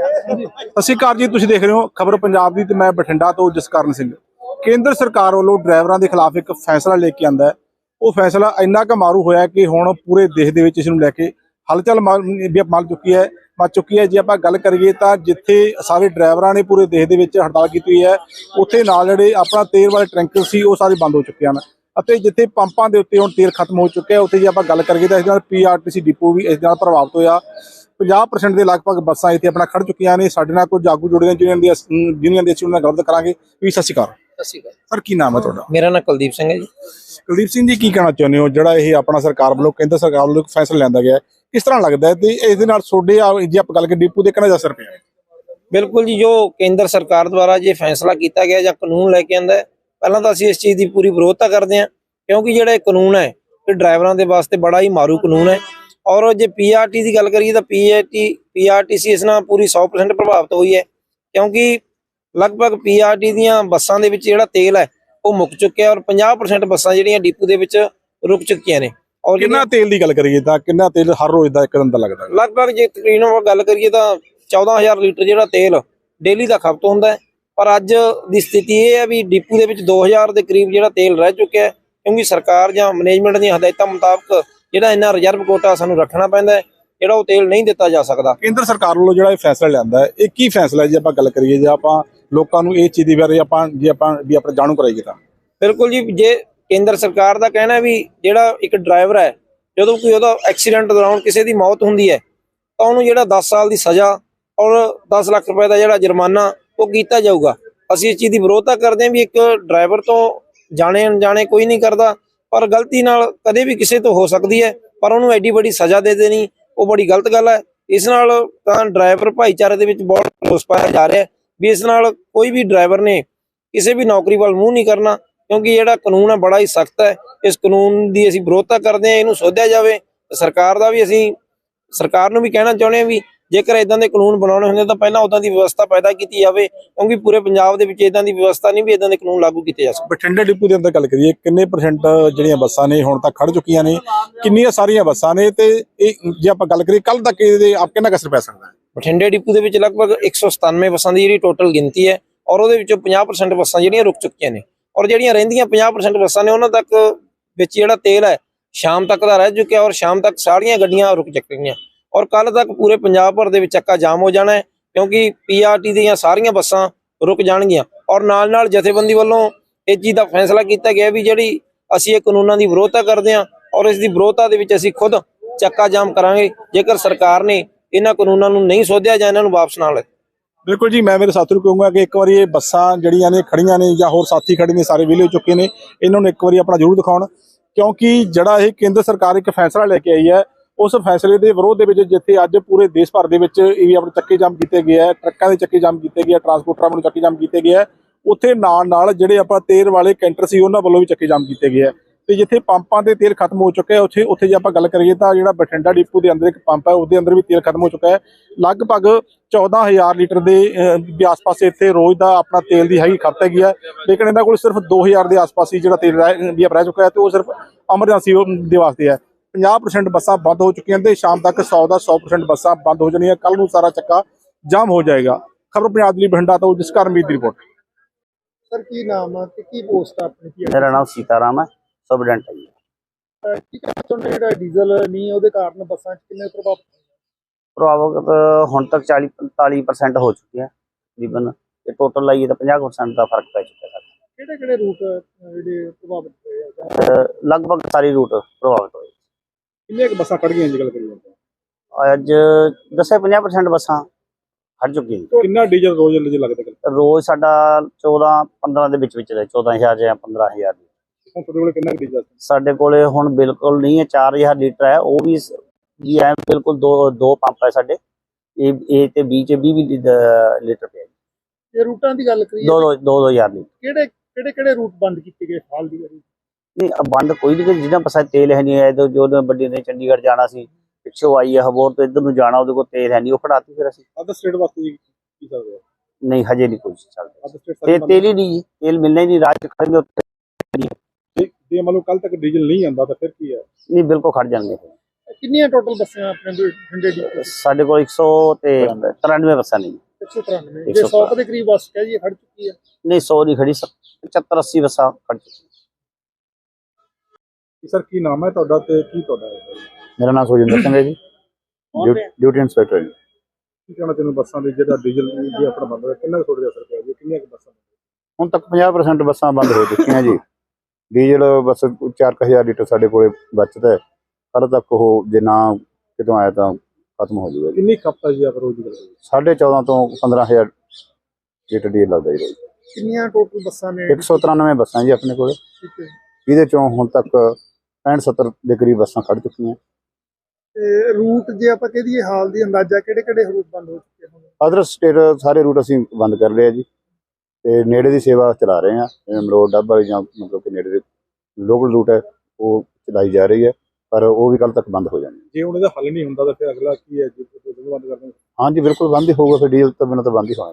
ਸਤਿ ਸ਼੍ਰੀ ਅਕਾਲ ਜੀ, ਤੁਸੀਂ ਦੇਖ ਰਹੇ ਹੋ ਖਬਰ ਪੰਜਾਬ ਦੀ ਤੇ ਮੈਂ ਬਠਿੰਡਾ ਤੋਂ ਜਸਕਰਨ ਸਿੰਘ। ਕੇਂਦਰ ਸਰਕਾਰ ਵੱਲੋਂ ਡਰਾਈਵਰਾਂ ਦੇ ਖਿਲਾਫ ਇੱਕ ਫੈਸਲਾ ਲੈ ਕੇ ਆਂਦਾ ਹੈ। ਉਹ ਫੈਸਲਾ ਇੰਨਾ ਕੁ ਮਾਰੂ ਹੋਇਆ ਕਿ ਹੁਣ ਪੂਰੇ ਦੇਸ਼ ਦੇ ਵਿੱਚ ਇਸ ਨੂੰ ਲੈ ਕੇ ਹਲਚਲ ਮਲ ਵੀ ਚੁੱਕੀ ਹੈ, ਮਚ ਚੁੱਕੀ ਹੈ। ਜੇ ਆਪਾਂ ਗੱਲ ਕਰੀਏ ਤਾਂ ਜਿੱਥੇ ਸਾਰੇ ਡਰਾਈਵਰਾਂ ਨੇ ਪੂਰੇ ਦੇਸ਼ ਦੇ ਵਿੱਚ ਹੜਤਾਲ ਕੀਤੀ ਹੋਈ ਹੈ, ਉੱਥੇ ਨਾਲ ਜਿਹੜੇ ਆਪਣਾ ਤੇਲ ਵਾਲੇ ਟੈਂਕਰ ਸੀ, ਉਹ ਸਾਰੇ ਬੰਦ ਹੋ ਚੁੱਕੇ ਹਨ। ਅਤੇ ਜਿੱਥੇ ਪੰਪਾਂ ਦੇ ਉੱਤੇ ਹੁਣ ਤੇਲ ਖਤਮ ਹੋ ਚੁੱਕਿਆ, ਉੱਥੇ ਜੇ ਆਪਾਂ ਗੱਲ ਕਰੀਏ ਤਾਂ ਇਸ ਨਾਲ ਪੀਆਰਟੀਸੀ ਡਿਪੋ ਵੀ ਇਸ ਨਾਲ ਪ੍ਰਭਾਵਿਤ ਹੋਇਆ। 50% ਦੇ ਲਗਭਗ ਬੱਸਾਂ ਇੱਥੇ ਆਪਣਾ ਖੜ ਚੁੱਕੀਆਂ ਨੇ। ਸਾਡੇ ਨਾਲ ਕੁਝ ਆਗੂ ਜੁੜੇ ਨੇ ਜਿਨ੍ਹਾਂ ਦੀ ਜਿਨ੍ਹਾਂ ਦੀ ਅਸੀਂ ਉਹਨਾਂ ਨਾਲ ਗੱਲ ਕਰਾਂਗੇ। ਵੀ ਸਤਿ ਸ਼੍ਰੀ ਅਕਾਲ। ਸ਼੍ਰੀ ਕੀ ਨਾਮ ਹੈ ਤੁਹਾਡਾ? ਮੇਰਾ ਨਾਮ ਕੁਲਦੀਪ ਸਿੰਘ ਹੈ ਜੀ। ਕੁਲਦੀਪ ਸਿੰਘ ਜੀ ਕੀ ਕਹਿਣਾ ਚਾਹੁੰਦੇ ਹੋ? ਜਿਹੜਾ ਇਹ ਆਪਣਾ ਸਰਕਾਰ ਵੱਲੋਂ ਕੇਂਦਰ ਸਰਕਾਰ ਵੱਲੋਂ ਇੱਕ ਫੈਸਲਾ ਲਿਆਂਦਾ ਗਿਆ ਹੈ ਕਿਸ ਤਰ੍ਹਾਂ ਲੱਗਦਾ ਹੈ? ਤੇ ਇਸ ਦੇ ਨਾਲ ਤੁਹਾਡੇ ਆ ਜੇ ਆਪਾਂ ਗੱਲ ਕਰੀਏ ਡਿਪੂ ਦੇ ਕਿੰਨਾ ਅਸਰ ਪਿਆ ਹੈ? ਬਿਲਕੁਲ ਜੀ ਜੋ ਕੇਂਦਰ ਸਰਕਾਰ ਦੁਆਰਾ ਜੇ ਫੈਸਲਾ ਕੀਤਾ ਗਿਆ ਜਾਂ ਕਾਨੂੰਨ ਲੈ ਕੇ ਆਂਦਾ ਹੈ ਪਹਿਲਾਂ ਤਾਂ ਅਸੀਂ ਇਸ ਚੀਜ਼ ਦੀ ਪੂਰੀ ਵਿਰੋਧਤਾ ਕਰਦੇ ਹਾਂ ਕਿਉਂਕਿ ਜਿਹੜਾ ਇਹ ਕਾਨੂੰਨ ਹੈ ਇਹ ਡਰਾਈਵਰਾਂ ਦੇ ਵਾਸਤੇ ਬੜਾ ਹੀ ਮਾਰੂ ਕਾਨੂੰਨ ਹੈ। ਔਰ ਜੇ ਪੀਆਰਟੀ ਦੀ ਗੱਲ ਕਰੀਏ ਤਾਂ ਪੀਆਰਟੀ ਪੀਆਰਟੀਸੀ ਇਸ ਨਾਲ ਪੂਰੀ 100% ਪ੍ਰਭਾਵਿਤ ਹੋਈ ਹੈ ਕਿਉਂਕਿ ਲਗਭਗ ਪੀਆਰਟੀ ਦੀਆਂ ਬੱਸਾਂ ਦੇ ਵਿੱਚ ਜਿਹੜਾ ਤੇਲ ਹੈ ਉਹ ਮੁੱਕ ਚੁੱਕਿਆ ਔਰ 50% ਬੱਸਾਂ ਜਿਹੜੀਆਂ ਡਿਪੂ ਦੇ ਵਿੱਚ ਰੁਕ ਚੁੱਕੀਆਂ ਨੇ। ਔਰ ਕਿੰਨਾ ਤੇਲ ਦੀ ਗੱਲ ਕਰੀਏ ਤਾਂ ਕਿੰਨਾ ਤੇਲ ਹਰ ਰੋਜ਼ ਦਾ ਇੱਕ ਦਿਨ ਦਾ ਲੱਗਦਾ? ਲਗਭਗ ਜੇ ਤਕਰੀਬਨ ਗੱਲ ਕਰੀਏ ਤਾਂ 14000 ਲੀਟਰ ਜਿਹੜਾ ਤੇਲ ਡੇਲੀ ਦਾ ਖਪਤ ਹੁੰਦਾ ਪਰ ਅੱਜ ਦੀ ਸਥਿਤੀ ਇਹ ਹੈ ਵੀ ਡਿਪੂ ਦੇ ਵਿੱਚ 2000 ਦੇ ਕਰੀਬ ਜਿਹੜਾ ਤੇਲ ਰਹਿ ਚੁੱਕਿਆ ਕਿਉਂਕਿ ਸਰਕਾਰ ਜਾਂ ਮੈਨੇਜਮੈਂਟ ਦੀਆਂ ਹਦਾਇਤਾਂ ਮੁਤਾਬਕ ਜਿਹੜਾ ਇਹਨਾਂ ਰਿਜ਼ਰਵ ਕੋਟਾ ਸਾਨੂੰ ਰੱਖਣਾ ਪੈਂਦਾ ਹੈ ਜਿਹੜਾ ਉਹ ਤੇਲ ਨਹੀਂ ਦਿੱਤਾ ਜਾ ਸਕਦਾ। ਕੇਂਦਰ ਸਰਕਾਰ ਵੱਲੋਂ ਜਿਹੜਾ ਇਹ ਫੈਸਲਾ ਲਿਆਂਦਾ ਹੈ ਇਹ ਕੀ ਫੈਸਲਾ ਜੇ ਆਪਾਂ ਗੱਲ ਕਰੀਏ ਜੇ ਆਪਾਂ ਲੋਕਾਂ ਨੂੰ ਇਹ ਚੀਜ਼ ਦੀ ਬਾਰੇ ਆਪਾਂ ਜੇ ਆਪਾਂ ਵੀ ਆਪਣੇ ਜਾਣੂ ਕਰਾਈਏ ਤਾਂ। ਬਿਲਕੁਲ ਜੀ ਜੇ ਕੇਂਦਰ ਸਰਕਾਰ ਦਾ ਕਹਿਣਾ ਵੀ ਜਿਹੜਾ ਇੱਕ ਡਰਾਈਵਰ ਹੈ ਜਦੋਂ ਕੋਈ ਉਹਦਾ ਐਕਸੀਡੈਂਟ ਦੌਰਾਨ ਕਿਸੇ ਦੀ ਮੌਤ ਹੁੰਦੀ ਹੈ ਤਾਂ ਉਹਨੂੰ ਜਿਹੜਾ 10 ਸਾਲ ਦੀ ਸਜ਼ਾ ਔਰ 10 ਲੱਖ ਰੁਪਏ ਦਾ ਜਿਹੜਾ ਜੁਰਮਾਨਾ ਉਹ ਕੀਤਾ ਜਾਊਗਾ। ਅਸੀਂ ਇਸ ਚੀਜ਼ ਦੀ ਵਿਰੋਧਤਾ ਕਰਦੇ ਹਾਂ ਵੀ ਇੱਕ ਡਰਾਈਵਰ ਤੋਂ ਜਾਣੇ ਅਣਜਾਣੇ ਕੋਈ ਨਹੀਂ ਕਰਦਾ। ਪਰ ਗਲਤੀ ਨਾਲ ਕਦੇ ਵੀ ਕਿਸੇ ਤੋਂ ਹੋ ਸਕਦੀ ਹੈ, ਪਰ ਉਹਨੂੰ ਐਡੀ ਵੱਡੀ ਸਜ਼ਾ ਦੇ ਦੇਣੀ, ਉਹ ਬੜੀ ਗਲਤ ਗੱਲ ਹੈ। ਇਸ ਨਾਲ ਤਾਂ ਡਰਾਈਵਰ ਭਾਈਚਾਰੇ ਦੇ ਵਿੱਚ ਬਹੁਤ ਰੋਸ ਪਾਇਆ ਜਾ ਰਿਹਾ ਵੀ ਇਸ ਨਾਲ ਕੋਈ ਵੀ ਡਰਾਈਵਰ ਨੇ ਕਿਸੇ ਵੀ ਨੌਕਰੀ ਵੱਲ ਮੂੰਹ ਨਹੀਂ ਕਰਨਾ, ਕਿਉਂਕਿ ਜਿਹੜਾ ਕਾਨੂੰਨ ਹੈ ਬੜਾ ਹੀ ਸਖਤ ਹੈ। ਇਸ ਕਾਨੂੰਨ ਦੀ ਅਸੀਂ ਵਿਰੋਧਤਾ ਕਰਦੇ ਹਾਂ, ਇਹਨੂੰ ਸੋਧਿਆ ਜਾਵੇ ਸਰਕਾਰ ਦਾ ਵੀ ਅਸੀਂ, ਸਰਕਾਰ ਨੂੰ ਵੀ ਕਹਿਣਾ ਚਾਹੁੰਦੇ ਹਾਂ ਵੀ ਜੇਕਰ ਇਦਾਂ ਦੇ ਕਾਨੂੰਨ ਬਣਾਉਣੇ ਹੁੰਦੇ ਤਾਂ ਪਹਿਲਾਂ ਉਦਾਂ ਦੀ ਵਿਵਸਥਾ ਪੈਦਾ ਕੀਤੀ ਜਾਵੇ ਕਿਉਂਕਿ ਪੂਰੇ ਪੰਜਾਬ ਦੇ ਵਿੱਚ ਇਦਾਂ ਦੀ ਵਿਵਸਥਾ ਨਹੀਂ ਵੀ ਇਦਾਂ ਦੇ ਕਾਨੂੰਨ ਲਾਗੂ ਕੀਤੇ ਜਾ ਸਕਦੇ ਬਠਿੰਡਾ ਡਿਪੂ ਦੇ ਅੰਦਰ ਗੱਲ ਕਰੀਏ ਕਿੰਨੇ ਪਰਸੈਂਟ ਜਿਹੜੀਆਂ ਬੱਸਾਂ ਨੇ ਹੁਣ ਤੱਕ ਖੜ ਚੁੱਕੀਆਂ ਨੇ ਕਿੰਨੀਆਂ ਸਾਰੀਆਂ ਬੱਸਾਂ ਨੇ ਤੇ ਇਹ ਜੇ ਆਪਾਂ ਗੱਲ ਕਰੀਏ ਕੱਲ ਤੱਕ ਇਹਦੇ ਆਪ ਕਿੰਨਾ ਕੁ ਅਸਰ ਪੈ ਸਕਦਾ ਹੈ? ਬਠਿੰਡੇ ਡਿਪੂ ਦੇ ਵਿੱਚ ਲਗਭਗ 197 ਬੱਸਾਂ ਦੀ ਜਿਹੜੀ ਟੋਟਲ ਗਿਣਤੀ ਹੈ ਔਰ ਉਹਦੇ ਵਿੱਚੋਂ 50% ਬੱਸਾਂ ਜਿਹੜੀਆਂ ਰੁਕ ਚੁੱਕੀਆਂ ਨੇ। ਔਰ ਜਿਹੜੀਆਂ ਰਹਿੰਦੀਆਂ 50% ਬੱਸਾਂ ਨੇ ਉਹਨਾਂ ਤੱਕ ਵਿੱਚ ਜਿਹੜਾ ਤੇਲ ਹੈ ਸ਼ਾਮ ਤੱਕ ਦਾ ਰਹਿ ਚੁੱਕਿਆ ਔਰ ਸ਼ਾਮ ਤੱਕ ਸਾਰੀਆਂ ਗੱਡੀਆਂ ਰੁਕ ਚੁੱਕੀਆਂ। ਔਰ ਕੱਲ ਤੱਕ ਪੂਰੇ ਪੰਜਾਬ ਭਰ ਦੇ ਵਿੱਚ ਚੱਕਾ ਜਾਮ ਹੋ ਜਾਣਾ ਹੈ, ਕਿਉਂਕਿ ਪੀਆਰਟੀ ਦੀਆਂ ਸਾਰੀਆਂ ਬੱਸਾਂ ਰੁਕ ਜਾਣਗੀਆਂ। ਔਰ ਨਾਲ ਨਾਲ ਜਥੇਬੰਦੀ ਵੱਲੋਂ ਇਹ ਚੀਜ਼ ਦਾ ਫੈਸਲਾ ਕੀਤਾ ਗਿਆ ਵੀ ਜਿਹੜੀ ਅਸੀਂ ਇਹ ਕਾਨੂੰਨਾਂ ਦੀ ਵਿਰੋਧਤਾ ਕਰਦੇ ਹਾਂ ਔਰ ਇਸ ਦੀ ਵਿਰੋਧਤਾ ਦੇ ਵਿੱਚ ਅਸੀਂ ਖੁਦ ਚੱਕਾ ਜਾਮ ਕਰਾਂਗੇ, ਜੇਕਰ ਸਰਕਾਰ ਨੇ ਇਹਨਾਂ ਕਾਨੂੰਨਾਂ ਨੂੰ ਨਹੀਂ ਸੋਧਿਆ ਜਾਂ ਇਹਨਾਂ ਨੂੰ ਵਾਪਸ ਨਾ ਲਏ ਬਿਲਕੁਲ ਜੀ, ਮੈਂ ਮੇਰੇ ਸਾਥੀ ਨੂੰ ਕਹੂੰਗਾ ਕਿ ਇੱਕ ਵਾਰੀ ਇਹ ਬੱਸਾਂ ਜਿਹੜੀਆਂ ਨੇ ਖੜੀਆਂ ਨੇ ਜਾਂ ਹੋਰ ਸਾਥੀ ਖੜੇ ਨੇ, ਸਾਰੇ ਵਿਲੇ ਹੋ ਚੁੱਕੇ ਨੇ, ਇਹਨਾਂ ਨੂੰ ਇੱਕ ਵਾਰੀ ਆਪਣਾ ਜ਼ਰੂਰ ਦਿਖਾਉਣ। ਕਿਉਂਕਿ ਜਿਹੜਾ ਇਹ ਕੇਂਦਰ ਸਰਕਾਰ ਇੱਕ ਫੈਸਲਾ ਲੈ ਕੇ ਆਈ ਹੈ ਉਸ ਫੈਸਲੇ ਦੇ ਵਿਰੋਧ ਦੇ ਵਿੱਚ ਜਿੱਥੇ ਅੱਜ ਪੂਰੇ ਦੇਸ਼ ਭਰ ਦੇ ਵਿੱਚ ਇਹ ਆਪਣੇ ਚੱਕੇ ਜਾਮ ਕੀਤੇ ਗਏ ਆ, ਟਰੱਕਾਂ ਦੇ ਚੱਕੇ ਜਾਮ ਕੀਤੇ ਗਏ ਆ ਟਰਾਂਸਪੋਰਟਰਾਂ ਵੱਲੋਂ ਚੱਕੇ ਜਾਮ ਕੀਤੇ ਗਏ ਆ, ਉੱਥੇ ਨਾਲ ਨਾਲ ਜਿਹੜੇ ਆਪਾਂ ਤੇਲ ਵਾਲੇ ਕੈਂਟਰ ਸੀ, ਉਹਨਾਂ ਵੱਲੋਂ ਵੀ ਚੱਕੇ ਜਾਮ ਕੀਤੇ ਗਏ ਆ। ਤੇ ਜਿੱਥੇ ਪੰਪਾਂ ਤੇ ਤੇਲ ਖਤਮ ਹੋ ਚੁੱਕਿਆ ਉੱਥੇ ਉੱਥੇ ਜੇ ਆਪਾਂ ਗੱਲ ਕਰੀਏ ਤਾਂ ਜਿਹੜਾ ਬਠਿੰਡਾ ਡਿਪੂ ਦੇ ਅੰਦਰ ਇੱਕ ਪੰਪ ਹੈ ਉਹਦੇ ਅੰਦਰ ਵੀ ਤੇਲ ਖਤਮ ਹੋ ਚੁੱਕਾ ਹੈ। ਲਗਭਗ 14000 ਲੀਟਰ ਦੇ ਆਸ-ਪਾਸ ਇੱਥੇ ਰੋਜ਼ ਦਾ ਆਪਣਾ ਤੇਲ ਦੀ ਹੈਗੀ ਖਪਤ ਹੈਗੀ ਹੈ ਲੇਕਿਨ ਇਹਨਾਂ ਕੋਲ ਸਿਰਫ 2000 ਦੇ ਆਸ-ਪਾਸ ਹੀ ਜਿਹੜਾ ਤੇਲ ਰਹਿ, ਵੀ ਰਹਿ ਚੁੱਕਾ ਹੈ ਤੇ ਉਹ ਸਿਰਫ ਐਮਰਜੈਂਸੀ ਦੇ ਵਾਸਤੇ ਹੈ। 50% ਬੱਸਾਂ ਬੰਦ ਹੋ ਚੁੱਕੀਆਂ ਤੇ ਸ਼ਾਮ ਤੱਕ 100 ਦਾ 100% ਬੱਸਾਂ ਬੰਦ ਹੋ ਜਾਣੀਆਂ ਕੱਲ ਨੂੰ ਸਾਰਾ ਚੱਕਾ ਜਾਮ ਹੋ ਜਾਏਗਾ। ਖਬਰ ਪੰਜਾਬ ਦੇ ਬਠਿੰਡਾ ਤੋਂ ਜਿਸ ਕਰਮੀਤ ਦੀ ਰਿਪੋਰਟ। ਸਰ ਕੀ ਨਾਮ ਆ ਤੇ ਕੀ ਪੋਸਟ ਆ ਆਪਣੀ? ਕੀ ਮੇਰਾ ਨਾਮ ਸੀਤਾਰਾਮ ਹੈ ਸਬਡੈਂਟ ਹੈ ਕੀ ਕਹਿਣਾ ਚਾਹੁੰਦੇ ਜਿਹੜਾ ਡੀਜ਼ਲ ਨਹੀਂ ਉਹਦੇ ਕਾਰਨ ਬੱਸਾਂ 'ਚ ਕਿੰਨੇ ਪ੍ਰਭਾਵ ਪ੍ਰਭਾਵਕ ਹੁਣ ਤੱਕ 40 45% ਹੋ ਚੁੱਕੇ ਹੈ ਤਕਰੀਬਨ। ਤੇ ਟੋਟਲ ਲਾਈਏ ਤਾਂ 50% ਦਾ ਫ਼ਰਕ ਪੈ ਚੁੱਕਾ ਹੈ ਕਿਹੜੇ ਕਿਹੜੇ ਰੂਟ ਜਿਹੜੇ ਪ੍ਰਭਾਵਿਤ ਹੋਏ ਆ? ਲਗਭਗ ਸਾਰੇ ਰੂਟ ਪ੍ਰਭਾਵਿਤ ਹੋਏ। ਕਿੰਨੀਆਂ ਕੁ ਬੱਸਾਂ ਖੜ ਗਈਆਂ ਜੀ ਗੱਲ ਕਰੀਏ ਅੱਜ ਦੱਸਿਆ 50% ਬੱਸਾਂ ਹਟ ਚੁੱਕੀਆਂ। ਕਿੰਨਾ ਡੀਜ਼ਲ ਰੋਜ਼ ਲੱਗਦਾ ਰੋਜ਼ ਸਾਡਾ 14 15 ਦੇ ਵਿੱਚ ਵਿੱਚ ਰਹੇ 14000 ਜਾਂ 15000 ਹੁਣ ਤੁਹਾਡੇ ਕੋਲ ਕਿੰਨਾ ਡੀਜ਼ਲ ਸਾਡੇ ਕੋਲੇ ਹੁਣ ਬਿਲਕੁਲ ਨਹੀਂ ਹੈ 4000 ਲੀਟਰ ਹੈ ਉਹ ਵੀ ਸ- ਜੀ ਐ ਬਿਲਕੁਲ ਦੋ ਦੋ ਪੰਪ ਹੈ ਸਾਡੇ। ਇਹ ਇਹ ਤੇ ਬੀ ਚ 20 ਲੀਟਰ ਪਿਆ ਜੀ। ਜੇ ਰੂਟਾਂ ਦੀ ਗੱਲ ਕਰੀਏ ਦੋ ਦੋ ਦੋ ਦੋ ਹਜ਼ਾਰ ਲੀਟਰ। ਕਿਹੜੇ ਕਿਹੜੇ ਕਿਹੜੇ ਰੂਟ ਬੰਦ ਕੀਤੇ ਗਏ ਹਾਲ ਦੀ ਵਾਰੀ? ਨਹੀਂ ਬੰਦ ਕੋਈ ਨਹੀਂ ਜਿਹਨਾਂ ਪਾਸੇ ਤੇਲ ਹੈ ਨਹੀਂ ਹੈ ਜੋ ਜੋ ਵੱਡੀ ਨੇ ਚੰਡੀਗੜ੍ਹ ਜਾਣਾ ਸੀ ਪਿੱਛੋਂ ਆਈ ਹੈ ਹਬੋਰ ਤੋਂ ਇੱਧਰ ਨੂੰ ਜਾਣਾ ਉਹਦੇ ਕੋਲ ਤੇਲ ਹੈ ਨਹੀਂ ਉਹ ਖੜਾਤੀ ਫਿਰ ਅਸੀਂ। ਅਦਰ ਸਟੇਟ ਵਾਸਤੇ ਜੀ ਕੀ ਸਕਦੇ ਨਹੀਂ ਹਜੇ ਨਹੀਂ ਕੁਝ ਚੱਲਦਾ। ਤੇ ਤੇਲ ਹੀ ਨਹੀਂ ਤੇਲ ਮਿਲਣਾ ਹੀ ਨਹੀਂ ਰਾਜ ਖੜਨਗੇ ਉੱਥੇ। ਜੇ ਮੰਨ ਲਓ ਕੱਲ ਤੱਕ ਡੀਜ਼ਲ ਨਹੀਂ ਆਂਦਾ ਤਾਂ ਫਿਰ ਕੀ ਹੈ ਨਹੀਂ ਬਿਲਕੁਲ ਖੜ ਜਾਣਗੇ। ਕਿੰਨੀਆਂ ਟੋਟਲ ਬੱਸਾਂ ਆਪਣੇ ਬਠਿੰਡੇ ਦੀ ਸਾਡੇ ਕੋਲ 100 ਤੇ 93 ਬੱਸਾਂ ਨਹੀਂ 193 ਜੇ 100 ਦੇ ਕਰੀਬ ਬੱਸ ਕਹਿ ਜੀ ਖੜ ਚੁੱਕੀ ਹੈ ਨਹੀਂ 100 ਨਹੀਂ ਖੜੀ 75 80 ਬੱਸਾਂ ਖੜ ਚੁੱਕੀਆਂ। ਸਰ ਕੀ ਨਾਮ ਹੈ ਤੁਹਾਡਾ ਤੇ ਕੀ ਤੁਹਾਡਾ ਹੈ? ਮੇਰਾ ਨਾਮ ਸੁਜਿੰਦਰ ਸਿੰਘ ਹੈ ਜੀ। ਡਿਊ- ਡਿਊਟੀ ਇੰਸਪੈਕਟਰ ਜੀ। ਕੀ ਕਹਿਣਾ ਚਾਹੁੰਦੇ ਹੋ ਬੱਸਾਂ ਦੇ ਜਿਹੜਾ ਡੀਜ਼ਲ ਦੀ ਆਪਣਾ ਬੰਦ ਹੋਇਆ ਕਿੰਨਾ ਕੁ ਤੁਹਾਡੇ ਅਸਰ ਪਿਆ ਜੀ? ਕਿੰਨੀਆਂ ਕੁ ਬੱਸਾਂ? ਹੁਣ ਤੱਕ 50% ਬੱਸਾਂ ਬੰਦ ਹੋ ਚੁੱਕੀਆਂ ਜੀ। ਡੀਜ਼ਲ ਬਸ 4000 ਲੀਟਰ ਸਾਡੇ ਕੋਲੇ ਬਚਦਾ ਹੈ। ਕੱਲ੍ਹ ਤੱਕ ਉਹ ਜੇ ਨਾ ਕਿਤੋਂ ਆਇਆ ਤਾਂ ਖਤਮ ਹੋ ਜਾਊਗਾ ਜੀ। ਕਿੰਨੀ ਖਪਤ ਜੀ ਆਪ ਰੋਜ਼ ਦੀ ਗੱਲ ਕਰੀਏ? 14.5 ਤੋਂ 15000 ਲੀਟਰ ਡੀਜ਼ਲ ਲੱਗਦਾ ਜੀ। ਕਿੰਨੀਆਂ ਟੋਟਲ ਬੱਸਾਂ ਨੇ? 193 ਬੱਸਾਂ ਜੀ ਆਪਣੇ ਕੋਲੇ। ਠੀਕ ਹੈ। ਜਿਹਦੇ ਚੋਂ ਹੁਣ ਤੱਕ 65 70 ਦੇ ਕਰੀਬ ਬੱਸਾਂ ਖੜ ਚੁੱਕੀਆਂ। ਤੇ ਰੂਟ ਜੇ ਆਪਾਂ ਕਹਿ ਦਈਏ ਹਾਲ ਦੀ ਅੰਦਾਜ਼ਾ ਕਿਹੜੇ ਕਿਹੜੇ ਰੂਟ ਬੰਦ ਹੋ ਚੁੱਕੇ ਹਨ ਅਦਰ ਸਟੇਟ ਸਾਰੇ ਰੂਟ ਅਸੀਂ ਬੰਦ ਕਰ ਲਏ ਆ ਜੀ। ਤੇ ਨੇੜੇ ਦੀ ਸੇਵਾ ਚਲਾ ਰਹੇ ਹਾਂ ਜਿਵੇਂ ਮਲੋਟ ਡੱਬਾ ਜਾਂ ਮਤਲਬ ਕਿ ਨੇੜੇ ਦੇ ਲੋਕਲ ਰੂਟ ਹੈ ਉਹ ਚਲਾਈ ਜਾ ਰਹੀ ਹੈ ਪਰ ਉਹ ਵੀ ਕੱਲ ਤੱਕ ਬੰਦ ਹੋ ਜਾਣੀ ਜੇ ਹੁਣ ਇਹਦਾ ਹੱਲ ਨਹੀਂ ਹੁੰਦਾ ਤਾਂ ਫਿਰ ਅਗਲਾ ਕੀ ਹੈ ਜੀ? ਬੰਦ ਕਰ ਦੇਣਗੇ ਹਾਂਜੀ ਬਿਲਕੁਲ ਬੰਦ ਹੀ ਹੋਊਗਾ ਫਿਰ ਡੀਜ਼ਲ ਤੋਂ ਬਿਨਾਂ ਤਾਂ ਬੰਦ ਹੀ ਹੋਣਾ